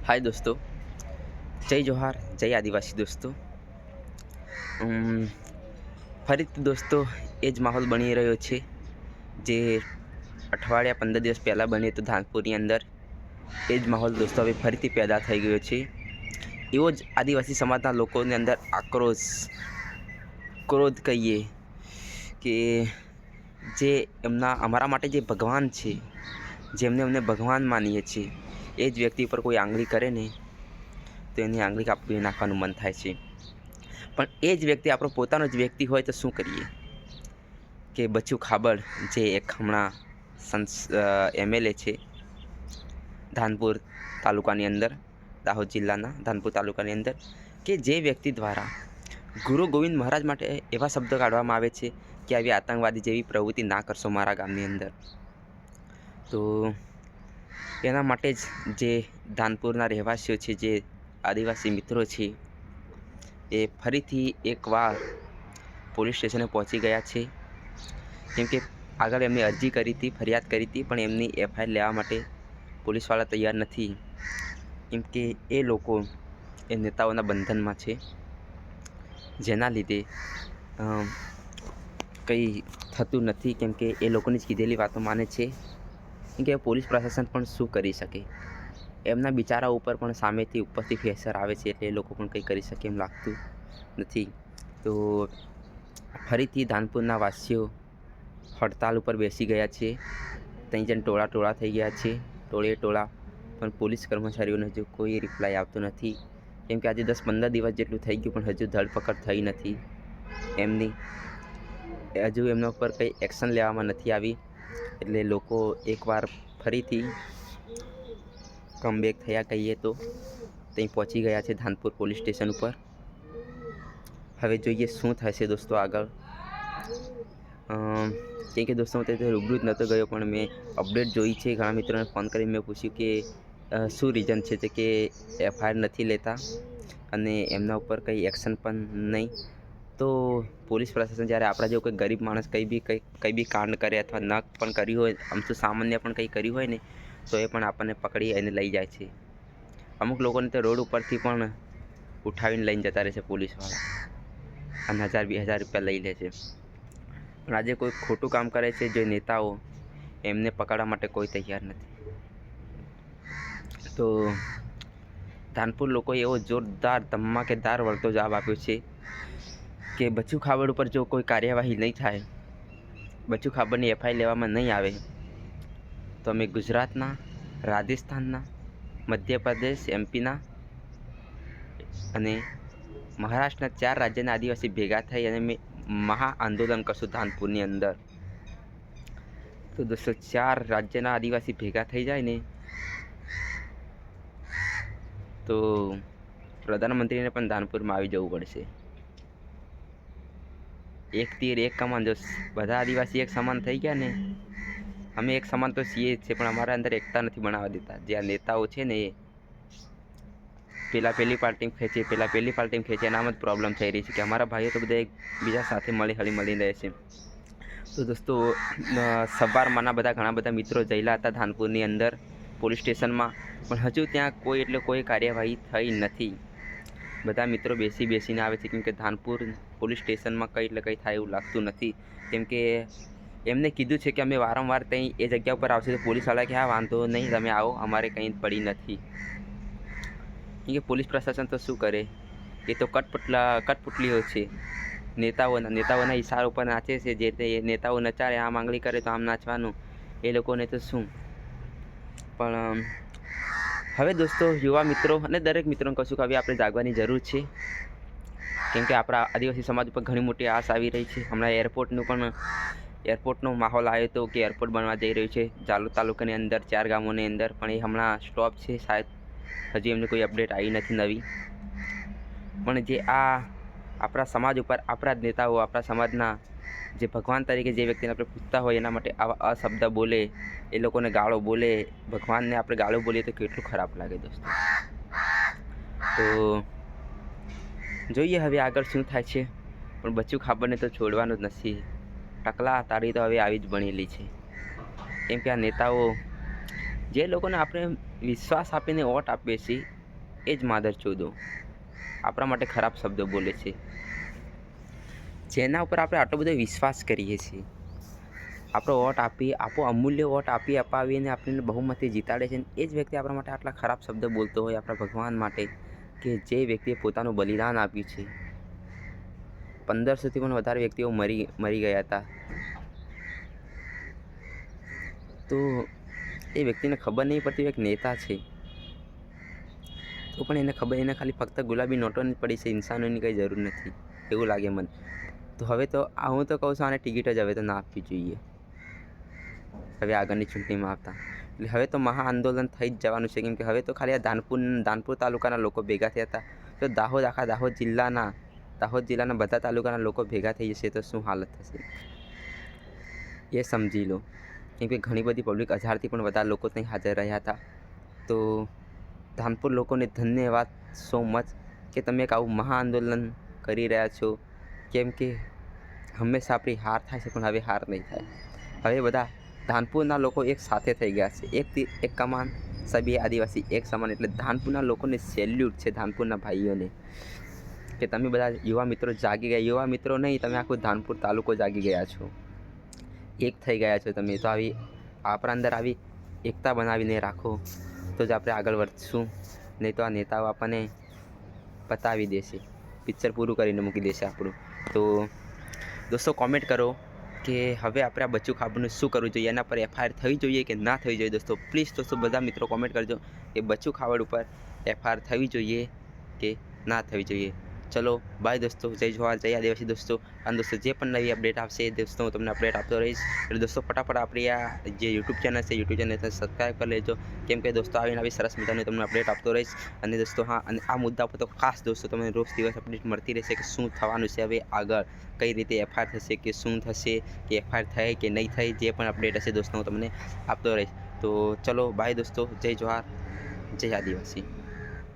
હાય દોસ્તો જય જોહાર જય આદિવાસી દોસ્તો ફરીથી દોસ્તો એ જ માહોલ બની રહ્યો છે જે અઠવાડિયા પંદર દિવસ પહેલાં બન્યો હતો ધાનપુરની અંદર એ જ માહોલ દોસ્તો હવે ફરીથી પેદા થઈ ગયો છે એવો જ આદિવાસી સમાજના લોકોની અંદર આક્રોશ ક્રોધ કહીએ કે જે એમના અમારા માટે જે ભગવાન છે જેમને અમને ભગવાન માનીએ છીએ એ જ વ્યક્તિ પર કોઈ આંગળી કરે ને તો એની આંગળી કાપી નાખવાનું મન થાય છે. પણ એ જ વ્યક્તિ, આપણો પોતાનો જ વ્યક્તિ હોય તો શું કરીએ? કે બચ્ચું ખાબડ, જે એક હમણાં સંસ એમએલએ છે, ધાનપુર તાલુકાની અંદર, દાહોદ જિલ્લાના ધાનપુર તાલુકાની અંદર, કે જે વ્યક્તિ દ્વારા ગુરુ ગોવિંદ મહારાજ માટે એવા શબ્દો કાઢવામાં આવે છે કે આવી આતંકવાદી જેવી પ્રવૃત્તિ ના કરશો મારા ગામની અંદર. તો એના માટે જ જે ધાનપુરના રહેવાસીઓ છે, જે આદિવાસી મિત્રો છે, એ ફરીથી એકવાર પોલીસ સ્ટેશને પહોંચી ગયા છે. કેમ કે આગળ એમને અરજી કરી હતી, ફરિયાદ કરી હતી, પણ એમની એફઆઈઆર લેવા માટે પોલીસવાળા તૈયાર નથી. કેમ કે એ લોકો એ નેતાઓના બંધનમાં છે. જેના લીધે કંઈ થતું નથી. કેમ કે એ લોકોની જ કીધેલી વાતો માને છે. કે પોલીસ પ્રશાસન પણ શું કરી શકે? એમના બિચારા ઉપર પણ સામેથી ઉપરથી ફેસર આવે છે એટલે એ લોકો પણ કંઈ કરી શકે એમ લાગતું નથી. તો ફરીથી ધાનપુરના વાસીઓ હડતાલ ઉપર બેસી ગયા છે. ત્યાં જણ ટોળા ટોળા થઈ ગયા છે. ટોળે ટોળા પણ પોલીસ કર્મચારીઓને હજુ કોઈ રિપ્લાય આવતો નથી. કેમ કે આજે દસ પંદર દિવસ જેટલું થઈ ગયું પણ હજુ ધરપકડ થઈ નથી. એમની, હજુ એમના ઉપર કંઈ એક્શન લેવામાં નથી આવી. એટલે લોકો એકવાર ફરીથી કમબેક થયા કહીએ તો ત્યાં પહોંચી ગયા છે ધાનપુર પોલીસ સ્ટેશન ઉપર. હવે જોઈએ શું થશે દોસ્તો આગળ. કેમ કે દોસ્તો હું તે રૂબરૂ જ નહોતો ગયો, પણ મેં અપડેટ જોઈ છે. ઘણા મિત્રોને ફોન કરીને મેં પૂછ્યું કે શું રીઝન છે તે કે એફઆઈઆર નથી લેતા અને એમના ઉપર કંઈ એક્શન પણ નહીં. તો પોલીસ પ્રશાસન જ્યારે આપણા જેવો કોઈ ગરીબ માણસ કંઈ બી કંઈ કંઈ બી કાંડ કરે અથવા ન પણ કર્યું હોય, આમ તો સામાન્ય પણ કંઈ કર્યું હોય ને, તો એ પણ આપણને પકડી એને લઈ જાય છે. અમુક લોકોને તો રોડ ઉપરથી પણ ઉઠાવીને લઈને જતા રહે છે પોલીસવાળા. અને હજાર બે હજાર રૂપિયા લઈ લે છે. પણ આજે કોઈ ખોટું કામ કરે છે જે નેતાઓ એમને પકડવા માટે કોઈ તૈયાર નથી. તો ધાનપુર લોકોએ એવો જોરદાર ધમાકેદાર વળતો જવાબ આપ્યો છે. કે બચ્ચુ ખાબડ ઉપર જો કોઈ કાર્યવાહી નહીં થાય, બચ્ચુ ખાબડની એફઆઈ લેવામાં નહીં આવે, તો અમે ગુજરાતના, રાજસ્થાનના, મધ્યપ્રદેશ, એમપીના અને મહારાષ્ટ્રના ચાર રાજ્યના આદિવાસી ભેગા થઈ અને મેં મહા આંદોલન કરશું ધાનપુરની અંદર. તો દોસ્તો, ચાર રાજ્યના આદિવાસી ભેગા થઈ જાય ને, તો પ્રધાનમંત્રીને પણ ધાનપુરમાં આવી જવું પડશે. એક તીર એક કમાન જો બધા આદિવાસી એક સમાન થઈ ગયા ને, અમે એક સમાન તો છીએ જ છે, પણ અમારા અંદર એકતા નથી બનાવવા દેતા. જે આ નેતાઓ છે ને, એ પેલા પહેલી પાર્ટી ખેંચે, પેલા પહેલી પાર્ટી ખેંચે, એનામાં જ પ્રોબ્લેમ થઈ રહી છે કે અમારા ભાઈઓ તો બધા એકબીજા સાથે મળી હળી મળીને રહે છે. તો દોસ્તો સવારમાંના બધા ઘણા બધા મિત્રો જયેલા હતા ધાનપુરની અંદર, પોલીસ સ્ટેશનમાં, પણ હજુ ત્યાં કોઈ એટલે કોઈ કાર્યવાહી થઈ નથી. બધા મિત્રો બેસી બેસીને આવે છે, કેમ કે ધાનપુર પોલીસ સ્ટેશનમાં કંઈ એટલે કંઈ થાય એવું લાગતું નથી. કેમ કે એમને કીધું છે કે અમે વારંવાર ત્યાં એ જગ્યા ઉપર આવશે તો પોલીસવાળા કે, હા, વાંધો નહીં, તમે આવો, અમારે કંઈ પડી નથી. કેમ કે પોલીસ પ્રશાસન તો શું કરે? એ તો કટપટલા, કટપુટલીઓ છે. નેતાઓના નેતાઓના ઈશારા ઉપર નાચે છે, જે તે નેતાઓ નચાડે, આમ આંગળી કરે તો આમ નાચવાનું. એ લોકોને તો શું? પણ હવે દોસ્તો, યુવા મિત્રો અને દરેક મિત્રોને છું કે હવે આપણે જાગવાની જરૂર છે. કેમ કે આપણા આદિવાસી સમાજ ઉપર ઘણી મોટી આશ આવી રહી છે. હમણાં એરપોર્ટનું પણ, એરપોર્ટનો માહોલ આવ્યો હતો કે એરપોર્ટ બનવા જઈ રહ્યું છે. જાલોદ તાલુકાની અંદર, ચાર ગામોની અંદર, પણ એ હમણાં સ્ટોપ છે શાયદ હજી એમને કોઈ અપડેટ આવી નથી નવી. પણ જે આ આપણા સમાજ ઉપર, આપણા જ નેતાઓ, આપણા સમાજના જે ભગવાન તરીકે જે વ્યક્તિને આપણે પૂછતા હોય એના માટે આવા અશબ્દ બોલે, એ લોકોને ગાળો બોલે, ભગવાનને આપણે ગાળો બોલીએ તો કેટલું ખરાબ લાગે દોસ્તો. તો જોઈએ હવે આગળ શું થાય છે. પણ બચ્ચું ખાબરને તો છોડવાનું જ નથી. ટકલા તારી તો હવે આવી જ બનેલી છે. કેમ કે આ નેતાઓ, જે લોકોને આપણે વિશ્વાસ આપીને વોટ આપીએ છીએ, એ જ માદર ચોદો. આપણા માટે ખરાબ શબ્દો બોલે છે. જેના ઉપર આપણે આટલો બધો વિશ્વાસ કરીએ છીએ. આપણો વોટ આપી, આપો અમૂલ્ય વોટ આપી, અપાવીને આપણને બહુમતી જીતાડે છે એ જ વ્યક્તિ આપણા માટે આટલા ખરાબ શબ્દ બોલતો હોય આપણા ભગવાન માટે, કે જે વ્યક્તિએ પોતાનું બલિદાન આપ્યું છે. પંદરસોથી પણ વધારે વ્યક્તિઓ મરી મરી ગયા હતા. તો એ વ્યક્તિને ખબર નહીં પડતી એક નેતા છે. તો પણ એને ખબર, એને ખાલી ફક્ત ગુલાબી નોટોની પડી છે, ઇન્સાનોની કંઈ જરૂર નથી, એવું લાગે મને. તો હવે તો હું તો કહું છું, આને ટિકિટ જ હવે તો ના આપવી જોઈએ. હવે આગળની ચૂંટણીમાં આવતા. એટલે હવે તો મહા આંદોલન થઈ જ જવાનું છે, કેમ કે હવે તો ખાલી આ ધાનપુર ધાનપુર તાલુકાના લોકો ભેગા થયા હતા. તો દાહોદ, આખા દાહોદ જિલ્લાના દાહોદ જિલ્લાના બધા તાલુકાના લોકો ભેગા થઈ જશે તો શું હાલત થશે? એ સમજી લો. કેમ કે ઘણી બધી પબ્લિક હજારથી પણ વધારે લોકો ત્યાં હાજર રહ્યા હતા. તો ધાનપુર લોકોને ધન્યવાદ સો મચ કે તમે એક આવું મહા આંદોલન કરી રહ્યા છો. કેમ કે હંમેશા આપણી હાર થાય છે, પણ હવે હાર નહીં થાય. હવે બધા ધાનપુરના લોકો એક સાથે થઈ ગયા છે. એક એક કમાન સભી આદિવાસી એક સમાન. એટલે ધાનપુરના લોકોને સેલ્યુટ છે, ધાનપુરના ભાઈઓને. કે તમે બધા યુવા મિત્રો જાગી ગયા. યુવા મિત્રો નહીં, તમે આખું ધાનપુર તાલુકો જાગી ગયા છો. એક થઈ ગયા છો તમે. તો આવી, આપણા અંદર આવી એકતા બનાવીને રાખો. તો જ આપણે આગળ વધશું. નહીં તો આ નેતાઓ આપણને પતાવી દેશે. પિક્ચર પૂરું કરીને મૂકી દેશે આપણું. તો દોસ્તો કોમેન્ટ કરો કે હવે આપણે આ બચ્ચું ખાવાનું શું કરવું જોઈએ? એના પર એફઆઈઆર થવી જોઈએ કે ના થવી જોઈએ દોસ્તો? પ્લીઝ દોસ્તો, બધા મિત્રો કોમેન્ટ કરજો કે બચ્ચું ખાવડ ઉપર એફઆઈઆર થવી જોઈએ કે ના થવી જોઈએ? ચલો બાય દોસ્તો. જય જવાહર જય આદિવાસી દોસ્તો. અને દોસ્તો, જે પણ નવી અપડેટ આવશે એ દોસ્તો હું તમને અપડેટ આપતો રહીશ. એટલે દોસ્તો, ફટાફટ આપણી આ જે યુટ્યુબ ચેનલ છે યુટ્યુબ ચેનલ સબસ્ક્રાઈબ કરી લેજો. કેમ કે દોસ્તો, આવીને આવી સરસ મજાની તમને અપડેટ આપતો રહીશ. અને દોસ્તો, હા, અને આ મુદ્દા પર તો ખાસ દોસ્તો તમને રોજ દિવસ અપડેટ મળતી રહેશે કે શું થવાનું છે હવે આગળ. કઈ રીતે એફઆઈઆર થશે, કે શું થશે, કે એફઆઈઆર થાય કે નહીં થાય, જે પણ અપડેટ હશે દોસ્તો હું તમને આપતો રહીશ. તો ચલો બાય દોસ્તો. જય જવાહર જય આદિવાસી.